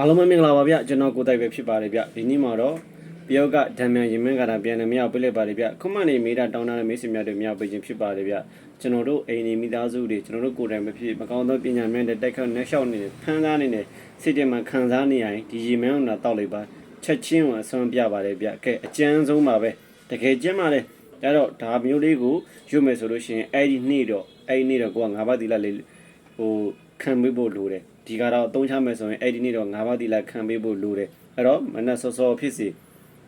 အားလုံးပဲမင်္ဂလာပါဗျကျွန်တော်ကိုတိုက်ပဲဖြစ်ပါတယ်ဗျဒီနေ့မှာတော့တယောက်ကဓာမြန်ရင်မင်းကတာပြန်လည်းမရောက်ပြလက်ပါတယ်ဗျခုမှနေမိတာတောင်းတာတဲ့မိတ်ဆွေများတွေမရောက်ပြခြင်းဖြစ်ပါတယ်ဗျကျွန်တော်တို့အိမ်နေမိသားစုတွေကျွန်တော်တို့ကိုယ်တိုင်မဖြစ်မကောင်းသောပညာမဲ့တဲ့တိုက်ခတ်နှက်လျှောက်နေတဲ့ဖန်းသားနေတဲ့စိတ်ထဲမှာခံစားနေရင်ဒီရင်မင်းကတောက်လိုက်ပါချက်ချင်းကိုအစွမ်းပြပါတယ်ဗျကဲအကျန်းဆုံးပါပဲတကယ်ကျင်းပါလေဒါတော့ဒါမျိုးလေးကိုရွတ်မယ်ဆိုလို့ရှိရင်အဲ့ဒီနေ့တော့အဲ့ဒီနေ့တော့ကိုကငါးပါးသီလလေးဟိုခံပေးဖို့လိုတယ် ဒီကတော့အသုံးချမယ်ဆိုရင်အဲ့ဒီနေ့တော့ငါးပါးသီလခံပေးဖို့လိုတယ်အဲ့တော့မနက်စောစောဖြစ်စီ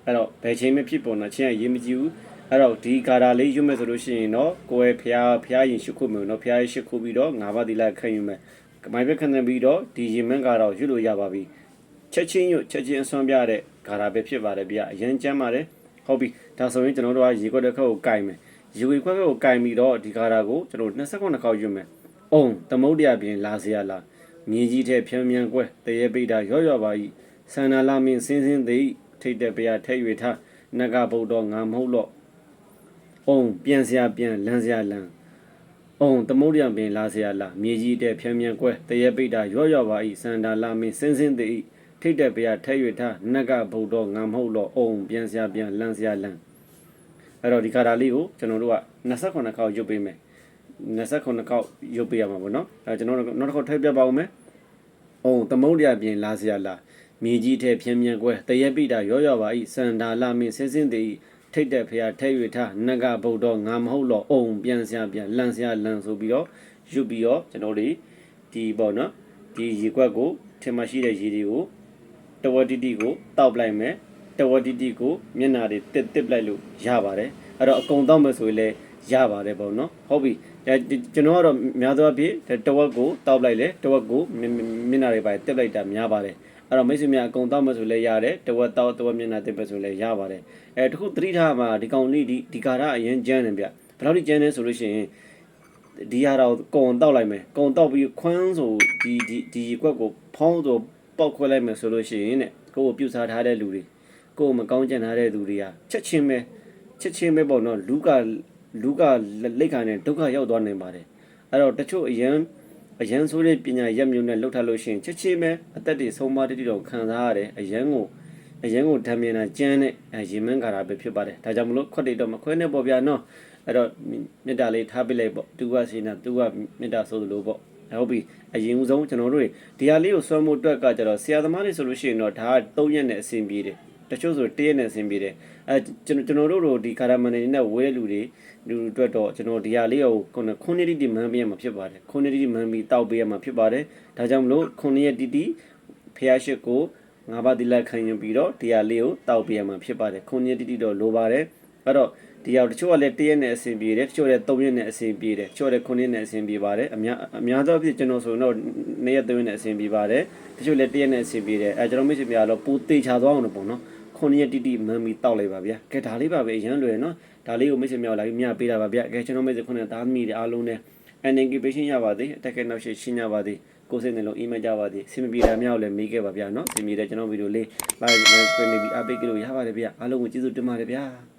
အဲ့တော့ဘယ်ချိန်မှဖြစ်ပေါ်တော့ချင်းကရေးမကြည့်ဘူးအဲ့တော့ဒီကာတာလေးရွတ်မယ်ဆိုလို့ရှိရင်တော့ကိုယ်ရဲ့ဖျားဖျားရင်ရှုခုမယ်နော်ဖျားရင်ရှုခုပြီးတော့ငါးပါးသီလခံယူမယ်မိုင်းပဲခံနေပြီးတော့ဒီရင်မန်းကတော့ရွတ်လို့ရပါပြီချက်ချင်းရွတ်ချက်ချင်းအစွမ်းပြတဲ့ကာတာပဲဖြစ်ပါတယ်ဗျအရင်ကျမ်းပါတယ်ဟုတ်ပြီဒါဆိုရင်ကျွန်တော်တို့ကရေခွက်တစ်ခါကိုကင်မယ်ရေခွက်ကိုကင်ပြီးတော့ဒီကာတာကိုကျွန်တော်29ခေါက်ရွတ်မယ်အုံသမုတ်တရားပြင်လာစရာလား မြေကြီးထဲဖြန်းဖြန်းကွဲတရေပိတာရော့ရော့ပါဤဆန္ဒလာမင်းစင်းစင်းသိထိတ်တဲ့ပြာထဲ့၍ထားနဂဗုဒ္ဓငါမဟုတ်တော့အုံပြန်စရာပြန်လန်းစရာလန်းအုံသမုတ်တရားပြင်လာစရာလားမြေကြီးထဲဖြန်းဖြန်းကွဲတရေပိတာရော့ရော့ပါဤဆန္ဒလာမင်းစင်းစင်းသိထိတ်တဲ့ပြာထဲ့၍ထားနဂဗုဒ္ဓငါမဟုတ်တော့အုံပြန်စရာပြန်လန်းစရာလန်းအဲ့တော့ဒီကာတာလေးကိုကျွန်တော်တို့က28ခေါက်ရုပ်ပေးမယ် 29ခေါက်ရုပ်ပေးရမှာပေါ့နော်အဲကျွန်တော်တို့နောက်တစ်ခေါက်ထည့်ပြပါဦးမယ်။အောင်သမုတ်တရားပြင်လာစရာလားမြေကြီးထဲဖြင်းမြန်ကွဲတရက်ပိတာရောရောပါဤစန္ဒာလာမင်းစင်းစင်းတည်ထိတ်တဲ့ဖျားထဲ၍ထားနဂဗုဒ္ဓငါမဟုတ်တော့အုံပြန်စရာပြန်လန့်စရာလန့်ဆိုပြီးတော့ယူပြီးတော့ကျွန်တော်တို့ဒီပေါ့နော်ဒီရေခွက်ကိုထင်မရှိတဲ့ရေတွေကိုတဝတိတိကိုတောက်ပလိုက်မယ်တဝတိတိကိုမျက်နာတွေတစ်တစ်ပလိုက်လို့ရပါတယ်အဲ့တော့အကုံတောက်မယ်ဆိုရင်လည်း ရပါတယ်ပေါ့နော်ဟုတ်ပြီအဲကျွန်တော်ကတော့များသောအားဖြင့်တဝက်ကိုတောက်လိုက်လေတဝက်ကိုမျက်နာတွေပါတစ်လိုက်တာများပါတယ်အဲ့တော့မိတ်ဆွေများအကုံတောက်မယ်ဆိုလည်းရတယ်တဝက်တောက်တဝက်မျက်နာတစ်ပဲဆိုလည်းရပါတယ်အဲတခုသတိထားမှာဒီကောင်လေးဒီဒီကာရအရင်ကျန်းတယ်ဗျဘယ်လောက်ထိကျန်းလဲဆိုလို့ရှိရင်ဒီဟာတော့ကုံတောက်လိုက်မယ်ကုံတောက်ပြီးခွန်းဆိုဒီဒီဒီကွက်ကိုဖောင်းဆိုပောက်ခွဲလိုက်မယ်ဆိုလို့ရှိရင်တဲ့ကိုယ်ကိုပြုတ်စားထားတဲ့လူတွေကိုယ်မကောင်းကြံထားတဲ့လူတွေကချက်ချင်းပဲချက်ချင်းပဲပေါ့နော်လူက လူကလက်ခံနဲ့ဒုက္ခရောက်သွားနိုင်ပါတယ်အဲ့တော့တချို့အရန်အရန်ဆိုးတဲ့ပညာရက်မျိုးနဲ့လှုပ်ထားလို့ရှိရင်ချက်ချင်းပဲအသက်တွေဆုံးမတတိတော့ခံစားရတယ်အရန်ကိုအရန်ကိုဓာမြင်တာကျန်းတဲ့ရင်မန်းကာတာပဲဖြစ်ပါတယ်ဒါကြောင့်မလို့ခွက်တွေတော့မခွဲနဲ့ပေါ့ဗျာနော်အဲ့တော့မေတ္တာလေးထားပြလိုက်ပေါ့သူကစေနာသူကမေတ္တာဆိုသလိုပေါ့ဟုတ်ပြီအရင်ဦးဆုံးကျွန်တော်တို့ဒီဟာလေးကိုစွမ်းမှုအတွက်ကကျတော့ဆရာသမားတွေဆိုလို့ရှိရင်တော့ဒါက၃ရက်နဲ့အဆင်ပြေတယ် တချို့ဆိုတရက်နဲ့အဆင်ပြေတယ်အဲကျွန်တော်ကျွန်တော်တို့တို့ဒီကာရာမန်နေနဲ့ဝဲလူတွေလူအတွက်တော့ကျွန်တော်ဒီဟာလေးကိုခုနခွန်နတီတီမန်ပေးရမှာဖြစ်ပါတယ်ခွန်နတီတီမန်ပြီးတောက်ပေးရမှာဖြစ်ပါတယ်ဒါကြောင့်မလို့ခွန်ရက်တီတီဖျားရှိကိုငါးပါးတိလက်ခံရင်ပြီးတော့ဒီဟာလေးကိုတောက်ပေးရမှာဖြစ်ပါတယ်ခွန်ရက်တီတီတော့လိုပါတယ်အဲ့တော့ဒီရောက်တချို့ကလည်းတရက်နဲ့အဆင်ပြေတယ်တချို့လည်း၃ရက်နဲ့အဆင်ပြေတယ်တချို့လည်း9ရက်နဲ့အဆင်ပြေပါတယ်အများအများသောဖြစ်ကျွန်တော်ဆိုတော့၂ရက်၃ရက်နဲ့အဆင်ပြေပါတယ်တချို့လည်း၁ရက်နဲ့အဆင်ပြေတယ်အဲကျွန်တော်မိတ်ဆွေများတော့ပူသေးချသွားအောင်လို့ပေါ့နော် 9ရက်တိတိမမ်းပြီးတောက်လိုက်ပါဗျာကဲဒါလေးပါပဲအရန်လွယ်နော်ဒါလေးကိုမိတ်ဆွေများလာပြီးမြပေးတာပါဗျာကဲကျွန်တော်မိတ်ဆွေခုနသားသမီးတွေအားလုံးနဲ့ NNGPation ရပါသေးအတက်ကနောက်ရှိရှင်းကြပါသေးကိုစိတ်နှလုံးအီးမကြပါသေးစင်မပြေတာများကိုလည်းမေးခဲ့ပါဗျာနော်စင်ပြေတဲ့ကျွန်တော်ဗီဒီယိုလေး live နဲ့ဆွေးနွေးပြီးအားပေးကြလို့ရပါတယ်ဗျာအားလုံးကိုကျေးဇူးတင်ပါတယ်ဗျာ